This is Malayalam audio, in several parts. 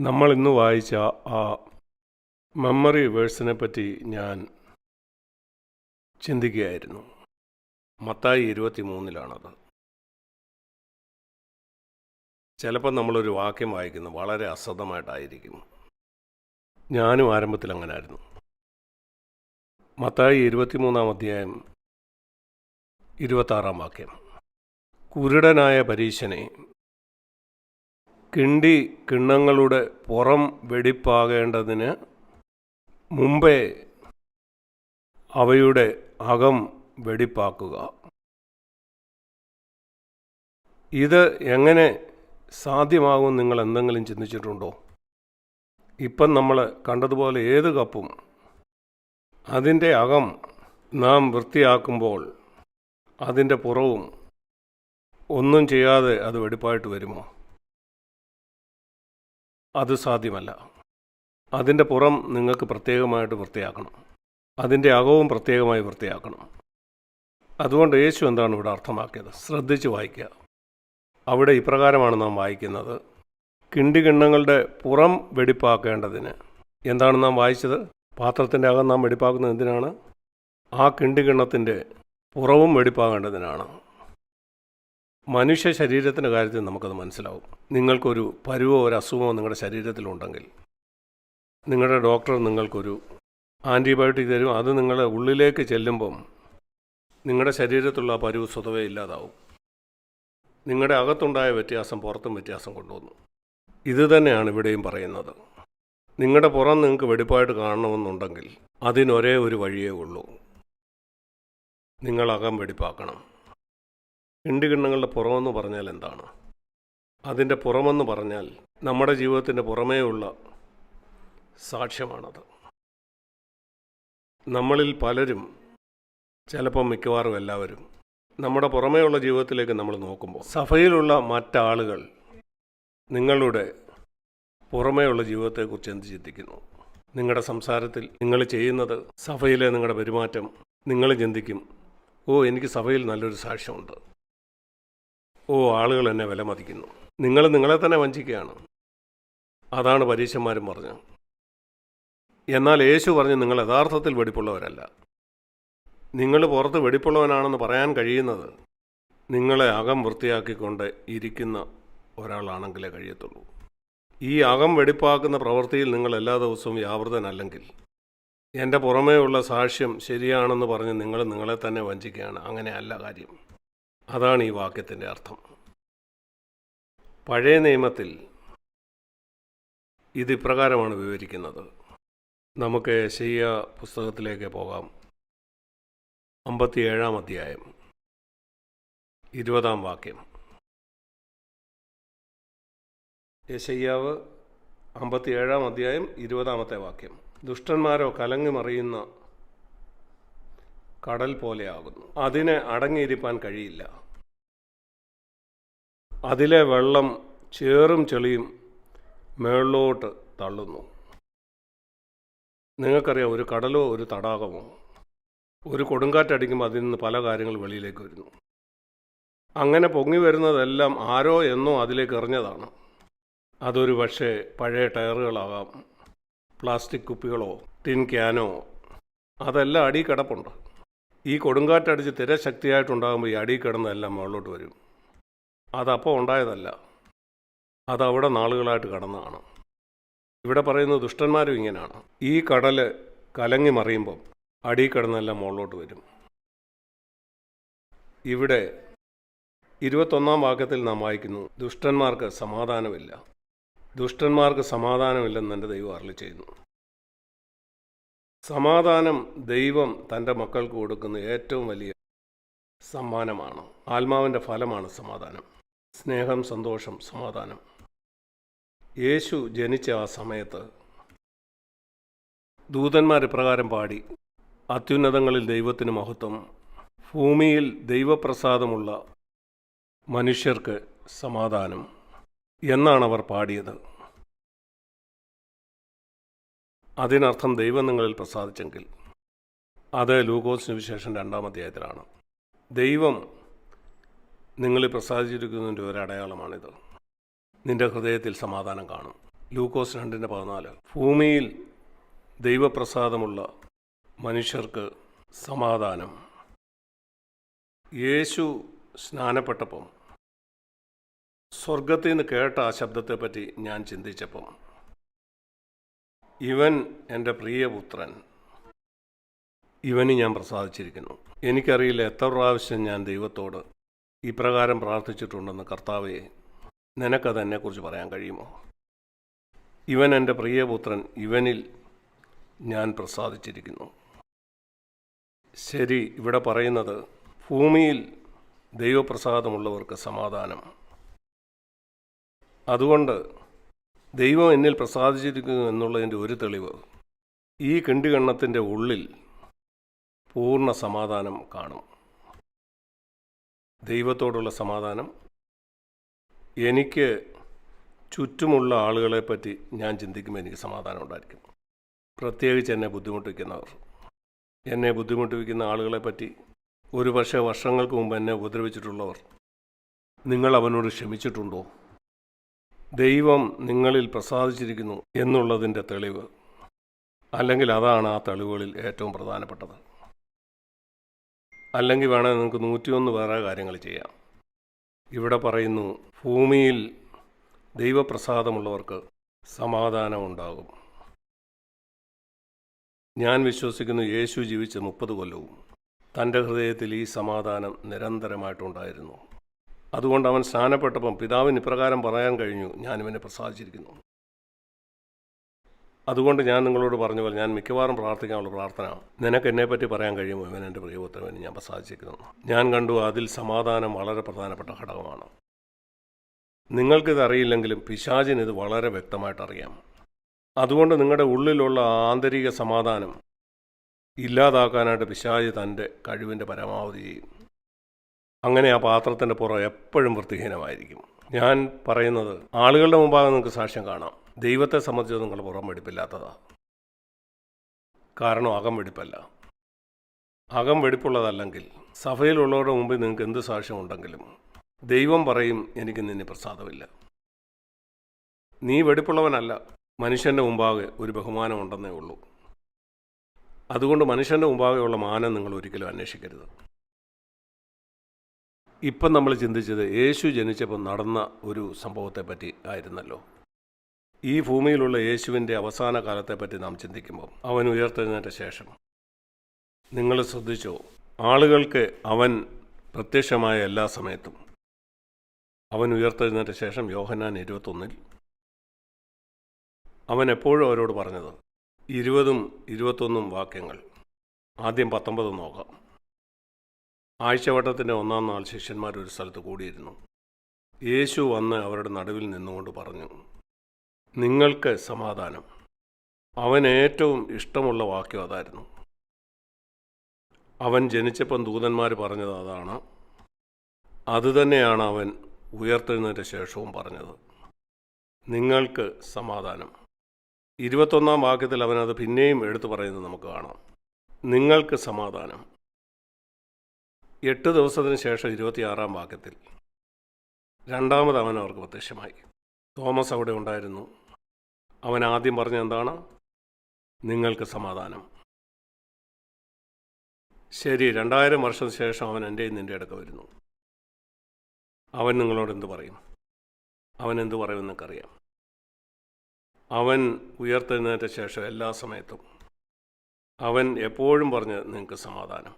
നമ്മൾ ഇന്ന് വായിച്ച ആ മെമ്മറി വേഴ്സിനെ പറ്റി ഞാൻ ചിന്തിക്കുകയായിരുന്നു. മത്തായി ഇരുപത്തി മൂന്നിലാണത് ചിലപ്പോൾ നമ്മളൊരു വാക്യം വായിക്കുന്നു വളരെ അസതമായിട്ടായിരിക്കും. ഞാനും ആരംഭത്തിൽ അങ്ങനെ ആയിരുന്നു മത്തായി ഇരുപത്തിമൂന്നാം അധ്യായം ഇരുപത്താറാം വാക്യം. കുരുടനായ പരീശനെ കിണ്ടി കിണ്ണങ്ങളുടെ പുറം വെടിപ്പാകേണ്ടതിന് മുമ്പേ അവയുടെ അകം വെടിപ്പാക്കുക. ഇത് എങ്ങനെ സാധ്യമാകും നിങ്ങൾ എന്തെങ്കിലും ചിന്തിച്ചിട്ടുണ്ടോ? ഇപ്പം നമ്മൾ കണ്ടതുപോലെ ഏത് കപ്പും അതിന്റെ അകം നാം വൃത്തിയാക്കുമ്പോൾ അതിന്റെ പുറവും ഒന്നും ചെയ്യാതെ അത് വെടിപ്പായിട്ട് വരുമോ? അത് സാധ്യമല്ല. അതിന്റെ പുറം നിങ്ങൾക്ക് പ്രത്യേകമായിട്ട് വൃത്തിയാക്കണം. അതിന്റെ അകവും പ്രത്യേകമായി വൃത്തിയാക്കണം. അതുകൊണ്ട് യേശു എന്താണ് ഇവിടെ അർത്ഥമാക്കിയത്? ശ്രദ്ധിച്ച് വായിക്കുക. അവിടെ ഇപ്രകാരമാണ് നാം വായിക്കുന്നത്. കിണ്ടികിണ്ണങ്ങളുടെ പുറം വെടിപ്പാക്കേണ്ടതിന്. എന്താണ് നാം വായിച്ചത്? പാത്രത്തിന്റെ അകം നാം വെടിപ്പാക്കുന്നത് എന്തിനാണ്? ആ കിണ്ടികിണ്ണത്തിന്റെ പുറവും വെടിപ്പാകേണ്ടതിനാണ് മനുഷ്യ ശരീരത്തിന്റെ കാര്യത്തിൽ നമുക്കത് മനസ്സിലാവും. നിങ്ങൾക്കൊരു പരുവോ ഒരു അസുഖമോ നിങ്ങളുടെ ശരീരത്തിലുണ്ടെങ്കിൽ നിങ്ങളുടെ ഡോക്ടർ നിങ്ങൾക്കൊരു ആന്റിബയോട്ടിക് തരും. അത് നിങ്ങളുടെ ഉള്ളിലേക്ക് ചെല്ലുമ്പം നിങ്ങളുടെ ശരീരത്തിലുള്ള ആ പരുവ് സ്വതവേ ഇല്ലാതാവും. നിങ്ങളുടെ അകത്തുണ്ടായ വ്യത്യാസം പുറത്തും വ്യത്യാസം കൊണ്ടുവന്നു. ഇത് തന്നെയാണ് ഇവിടെയും പറയുന്നത്. നിങ്ങളുടെ പുറം നിങ്ങൾക്ക് വെടിപ്പായിട്ട് കാണണമെന്നുണ്ടെങ്കിൽ അതിനൊരേ ഒരു വഴിയേ ഉള്ളൂ. നിങ്ങൾ അകം വെടിപ്പാക്കണം. കിണ്ടികിണ്ണങ്ങളുടെ പുറമെന്ന് പറഞ്ഞാൽ എന്താണ്? അതിന്റെ പുറമെന്ന് പറഞ്ഞാൽ നമ്മുടെ ജീവിതത്തിന്റെ പുറമേയുള്ള സാക്ഷ്യമാണത്. നമ്മളിൽ പലരും ചിലപ്പം മിക്കവാറും എല്ലാവരും നമ്മുടെ പുറമേയുള്ള ജീവിതത്തിലേക്ക് നമ്മൾ നോക്കുമ്പോൾ സഭയിലുള്ള മറ്റാളുകൾ നിങ്ങളുടെ പുറമേയുള്ള ജീവിതത്തെക്കുറിച്ച് എന്ത് ചിന്തിക്കുന്നു? നിങ്ങളുടെ സംസാരത്തിൽ നിങ്ങൾ ചെയ്യുന്നത് സഭയിലെ നിങ്ങളുടെ പെരുമാറ്റം നിങ്ങൾ ചിന്തിക്കും. ഓ എനിക്ക് സഭയിൽ നല്ലൊരു സാക്ഷ്യമുണ്ട്. ഓ ആളുകൾ എന്നെ വില മതിക്കുന്നു നിങ്ങൾ നിങ്ങളെ തന്നെ വഞ്ചിക്കുകയാണ്. അതാണ് പരീക്ഷന്മാരും പറഞ്ഞു എന്നാൽ യേശു പറഞ്ഞ് നിങ്ങൾ യഥാർത്ഥത്തിൽ വെടിപ്പുള്ളവരല്ല. നിങ്ങൾ പുറത്ത് വെടിപ്പുള്ളവനാണെന്ന് പറയാൻ കഴിയുന്നത് നിങ്ങളെ അകം വൃത്തിയാക്കിക്കൊണ്ട് ഇരിക്കുന്ന ഒരാളാണെങ്കിലേ കഴിയത്തുള്ളൂ. ഈ അകം വെടിപ്പാക്കുന്ന പ്രവൃത്തിയിൽ നിങ്ങൾ എല്ലാ ദിവസവും വ്യാപൃതനല്ലെങ്കിൽ എന്റെ പുറമേയുള്ള സാക്ഷ്യം ശരിയാണെന്ന് പറഞ്ഞ് നിങ്ങൾ നിങ്ങളെ തന്നെ വഞ്ചിക്കുകയാണ്. അങ്ങനെയല്ല കാര്യം. അതാണ് ഈ വാക്യത്തിന്റെ അർത്ഥം. പഴയ നിയമത്തിൽ ഇത് ഇപ്രകാരമാണ് വിവരിക്കുന്നത്. നമുക്ക് ശയ്യ പുസ്തകത്തിലേക്ക് പോകാം. അമ്പത്തിയേഴാം അധ്യായം. ഇരുപതാം വാക്യം. യശയ്യാവ് അമ്പത്തിയേഴാം അധ്യായം ഇരുപതാമത്തെ വാക്യം. ദുഷ്ടന്മാരോ കലങ്ങി മറിയുന്ന കടൽ പോലെയാകുന്നു അതിനെ അടങ്ങിയിരിപ്പാൻ കഴിയില്ല. അതിലെ വെള്ളം ചേറും ചെളിയും മേളിലോട്ട് തള്ളുന്നു. നിങ്ങൾക്കറിയാം ഒരു കടലോ ഒരു തടാകമോ ഒരു കൊടുങ്കാറ്റടിക്കുമ്പോൾ അതിൽ നിന്ന് പല കാര്യങ്ങൾ വെളിയിലേക്ക് വരുന്നു. അങ്ങനെ പൊങ്ങി വരുന്നതെല്ലാം ആരോ എന്നോ അതിലേക്ക് എറിഞ്ഞതാണ്. അതൊരു പക്ഷേ പഴയ ടയറുകളാകാം. പ്ലാസ്റ്റിക് കുപ്പികളോ ടിൻ ക്യാനോ അതെല്ലാം അടി കിടപ്പുണ്ട്. ഈ കൊടുങ്കാറ്റടിച്ച് തിരശക്തിയായിട്ടുണ്ടാകുമ്പോൾ ഈ അടി കിടന്നതെല്ലാം മുകളിലോട്ട് വരും. അതപ്പോൾ ഉണ്ടായതല്ല. അതവിടെ നാളുകളായിട്ട് കടന്നതാണ് ഇവിടെ പറയുന്ന ദുഷ്ടന്മാരും ഇങ്ങനെയാണ് ഈ കടൽ കലങ്ങി മറിയുമ്പം അടി കിടന്നെല്ലാം മുകളിലോട്ട് വരും. ഇവിടെ ഇരുപത്തൊന്നാം വാക്യത്തിൽ നാം വായിക്കുന്നു ദുഷ്ടന്മാർക്ക് സമാധാനമില്ല. ദുഷ്ടന്മാർക്ക് സമാധാനമില്ലെന്ന് എന്റെ ദൈവം അരളി ചെയ്യുന്നു. സമാധാനം ദൈവം തന്റെ മക്കൾക്ക് കൊടുക്കുന്ന ഏറ്റവും വലിയ സമ്മാനമാണ്. ആത്മാവിന്റെ ഫലമാണ് സമാധാനം. സ്നേഹം സന്തോഷം സമാധാനം. യേശു ജനിച്ച ആ സമയത്ത് ദൂതന്മാർ ഇപ്രകാരം പാടി അത്യുന്നതങ്ങളിൽ ദൈവത്തിന് മഹത്വം ഭൂമിയിൽ ദൈവപ്രസാദമുള്ള മനുഷ്യർക്ക് സമാധാനം എന്നാണ് അവർ പാടിയത്. അതിനർത്ഥം ദൈവം നിങ്ങളിൽ പ്രസാദിച്ചെങ്കിൽ അത് ലൂക്കോസിന് വിശേഷം രണ്ടാം അധ്യായത്തിലാണ്. ദൈവം നിങ്ങളിൽ പ്രസാദിച്ചിരിക്കുന്നതിന്റെ ഒരു അടയാളമാണിത് നിന്റെ ഹൃദയത്തിൽ സമാധാനം കാണും. ലൂക്കോസ് രണ്ടിന്റെ പതിനാല്. ഭൂമിയിൽ ദൈവപ്രസാദമുള്ള മനുഷ്യർക്ക് സമാധാനം. യേശു സ്നാനപ്പെട്ടപ്പം സ്വർഗത്തിൽ നിന്ന് കേട്ട ആ ശബ്ദത്തെപ്പറ്റി ഞാൻ ചിന്തിച്ചപ്പം ഇവൻ എന്റെ പ്രിയപുത്രൻ. ഇവന് ഞാൻ പ്രസാദിച്ചിരിക്കുന്നു. എനിക്കറിയില്ല എത്ര പ്രാവശ്യം ഞാൻ ദൈവത്തോട് ഇപ്രകാരം പ്രാർത്ഥിച്ചിട്ടുണ്ടെന്ന് കർത്താവെ നിനക്കത് എന്നെക്കുറിച്ച് പറയാൻ കഴിയുമോ? ഇവൻ എന്റെ പ്രിയപുത്രൻ ഇവനിൽ ഞാൻ പ്രസാദിച്ചിരിക്കുന്നു. ശരി ഇവിടെ പറയുന്നത് ഭൂമിയിൽ ദൈവപ്രസാദമുള്ളവർക്ക് സമാധാനം. അതുകൊണ്ട് ദൈവം എന്നിൽ പ്രസാദിച്ചിരിക്കുന്നു എന്നുള്ളതിന്റെ ഒരു തെളിവ് ഈ കിണ്ടികണ്ണത്തിന്റെ ഉള്ളിൽ പൂർണ സമാധാനം കാണും. ദൈവത്തോടുള്ള സമാധാനം. എനിക്ക് ചുറ്റുമുള്ള ആളുകളെ പറ്റി ഞാൻ ചിന്തിക്കുമ്പോൾ എനിക്ക് സമാധാനം ഉണ്ടായിരിക്കും. പ്രത്യേകിച്ച് എന്നെ ബുദ്ധിമുട്ടിക്കുന്നവർ. എന്നെ ബുദ്ധിമുട്ടിപ്പിക്കുന്ന ആളുകളെപ്പറ്റി ഒരു പക്ഷേ വർഷങ്ങൾക്ക് മുമ്പ് എന്നെ ഉപദ്രവിച്ചിട്ടുള്ളവർ. നിങ്ങൾ അവനോട് ക്ഷമിച്ചിട്ടുണ്ടോ? ദൈവം നിങ്ങളിൽ പ്രസാദിച്ചിരിക്കുന്നു എന്നുള്ളതിന്റെ തെളിവ്. അല്ലെങ്കിൽ അതാണ് ആ തെളിവുകളിൽ ഏറ്റവും പ്രധാനപ്പെട്ടത്. അല്ലെങ്കിൽ വേണമെങ്കിൽ നിങ്ങൾക്ക് നൂറ്റിയൊന്ന് വേറെ കാര്യങ്ങൾ ചെയ്യാം. ഇവിടെ പറയുന്നു ഭൂമിയിൽ ദൈവപ്രസാദമുള്ളവർക്ക് സമാധാനം ഉണ്ടാകും ഞാൻ വിശ്വസിക്കുന്നു യേശു ജീവിച്ച മുപ്പത് കൊല്ലവും. തന്റെ ഹൃദയത്തിൽ ഈ സമാധാനം നിരന്തരമായിട്ടുണ്ടായിരുന്നു. അതുകൊണ്ട് അവൻ സ്നാനപ്പെട്ടപ്പം പിതാവിന് ഇപ്രകാരം പറയാൻ കഴിഞ്ഞു ഞാനിവനെ പ്രസാദിച്ചിരിക്കുന്നു. അതുകൊണ്ട് ഞാൻ നിങ്ങളോട് പറഞ്ഞ പോലെ ഞാൻ മിക്കവാറും പ്രാർത്ഥിക്കാനുള്ള പ്രാർത്ഥന നിനക്ക് എന്നെപ്പറ്റി പറയാൻ കഴിയുമോ? ഇവൻ എന്റെ പ്രിയപുത്രവന് ഞാൻ പ്രസാദിച്ചിരിക്കുന്നു. ഞാൻ കണ്ടു അതിൽ സമാധാനം വളരെ പ്രധാനപ്പെട്ട ഘടകമാണ്. നിങ്ങൾക്കിത് അറിയില്ലെങ്കിലും പിശാചിന് ഇത് വളരെ വ്യക്തമായിട്ട് അറിയാം. അതുകൊണ്ട് നിങ്ങളുടെ ഉള്ളിലുള്ള ആന്തരിക സമാധാനം ഇല്ലാതാക്കാനായിട്ട് പിശാചി തന്റെ കഴിവിന്റെ പരമാവധി ചെയ്യും. അങ്ങനെ ആ പാത്രത്തിന്റെ പുറം എപ്പോഴും വൃത്തിഹീനമായിരിക്കും. ഞാൻ പറയുന്നത് ആളുകളുടെ മുമ്പാകെ നിങ്ങൾക്ക് സാക്ഷ്യം കാണാം. ദൈവത്തെ സംബന്ധിച്ച് നിങ്ങൾ പുറം വെടിപ്പില്ലാത്തതാ. കാരണം അകം വെടിപ്പല്ല. അകം വെടിപ്പുള്ളതല്ലെങ്കിൽ സഭയിലുള്ളവരുടെ മുമ്പിൽ നിങ്ങൾക്ക് എന്ത് സാക്ഷ്യമുണ്ടെങ്കിലും ദൈവം പറയും എനിക്ക് നിന്നെ പ്രസാദമില്ല. നീ വെടിപ്പുള്ളവനല്ല മനുഷ്യന്റെ മുമ്പാകെ ഒരു ബഹുമാനമുണ്ടെന്നേ ഉള്ളൂ. അതുകൊണ്ട് മനുഷ്യന്റെ മുമ്പാകെയുള്ള മാനം നിങ്ങൾ ഒരിക്കലും അന്വേഷിക്കരുത്. ഇപ്പം നമ്മൾ ചിന്തിച്ചത് യേശു ജനിച്ചപ്പോൾ നടന്ന ഒരു സംഭവത്തെപ്പറ്റി ആയിരുന്നല്ലോ. ഈ ഭൂമിയിലുള്ള യേശുവിന്റെ അവസാന കാലത്തെപ്പറ്റി നാം ചിന്തിക്കുമ്പോൾ അവൻ ഉയർത്തെഴുന്നേറ്റ ശേഷം. നിങ്ങൾ ശ്രദ്ധിച്ചോ ആളുകൾക്ക് അവൻ പ്രത്യക്ഷമായ എല്ലാ സമയത്തും. അവൻ ഉയർത്തെഴുന്നേറ്റ ശേഷം യോഹനാൻ ഇരുപത്തൊന്നിൽ അവൻ എപ്പോഴും അവരോട് പറഞ്ഞത് ഇരുപതും ഇരുപത്തൊന്നും വാക്യങ്ങൾ ആദ്യം പത്തൊമ്പത് നോക്കാം. ആഴ്ചവട്ടത്തിന്റെ ഒന്നാം നാൾ ശിഷ്യന്മാർ ഒരു സ്ഥലത്ത് കൂടിയിരുന്നു. യേശു വന്ന് അവരുടെ നടുവിൽ നിന്നുകൊണ്ട് പറഞ്ഞു നിങ്ങൾക്ക് സമാധാനം. അവൻ ഏറ്റവും ഇഷ്ടമുള്ള വാക്യം അതായിരുന്നു. അവൻ ജനിച്ചപ്പം ദൂതന്മാർ പറഞ്ഞത് അതാണ്. അതുതന്നെയാണ് അവൻ ഉയർത്തെഴുന്നേറ്റ ശേഷവും പറഞ്ഞത്. നിങ്ങൾക്ക് സമാധാനം. ഇരുപത്തൊന്നാം വാക്യത്തിൽ അവനത് പിന്നെയും എടുത്തു പറയുന്നത് നമുക്ക് കാണാം. നിങ്ങൾക്ക് സമാധാനം. എട്ട് ദിവസത്തിന് ശേഷം ഇരുപത്തിയാറാം വാക്യത്തിൽ. രണ്ടാമത് അവൻ അവർക്ക് പ്രത്യക്ഷമായി. തോമസ് അവിടെ ഉണ്ടായിരുന്നു. അവൻ ആദ്യം പറഞ്ഞ എന്താണ്? നിങ്ങൾക്ക് സമാധാനം. ശരി രണ്ടായിരം വർഷത്തിന് ശേഷം അവൻ എന്റെ നിന്റെ അടുക്ക വരുന്നു. അവൻ നിങ്ങളോട് എന്ത് പറയും? അവൻ എന്ത് പറയും നിനക്കറിയാം അവൻ ഉയർത്തെഴുന്നേറ്റ ശേഷം എല്ലാ സമയത്തും അവൻ എപ്പോഴും പറഞ്ഞ് നിങ്ങൾക്ക് സമാധാനം.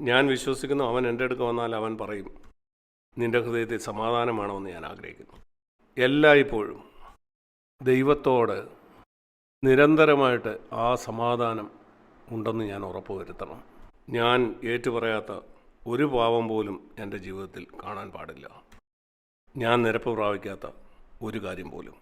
ഞാൻ വിശ്വസിക്കുന്നു അവൻ എന്റെ അടുക്ക് വന്നാൽ അവൻ പറയും നിന്റെ ഹൃദയത്തിൽ സമാധാനമാണമെന്ന് ഞാൻ ആഗ്രഹിക്കുന്നു. എല്ലായ്പ്പോഴും ദൈവത്തോട് നിരന്തരമായിട്ട് ആ സമാധാനം ഉണ്ടെന്ന് ഞാൻ ഉറപ്പ് വരുത്തണം. ഞാൻ ഏറ്റുപറയാത്ത ഒരു പാവം പോലും എന്റെ ജീവിതത്തിൽ കാണാൻ പാടില്ല. ഞാൻ നിരപ്പ് പ്രാപിക്കാത്ത ഒരു കാര്യം പോലും.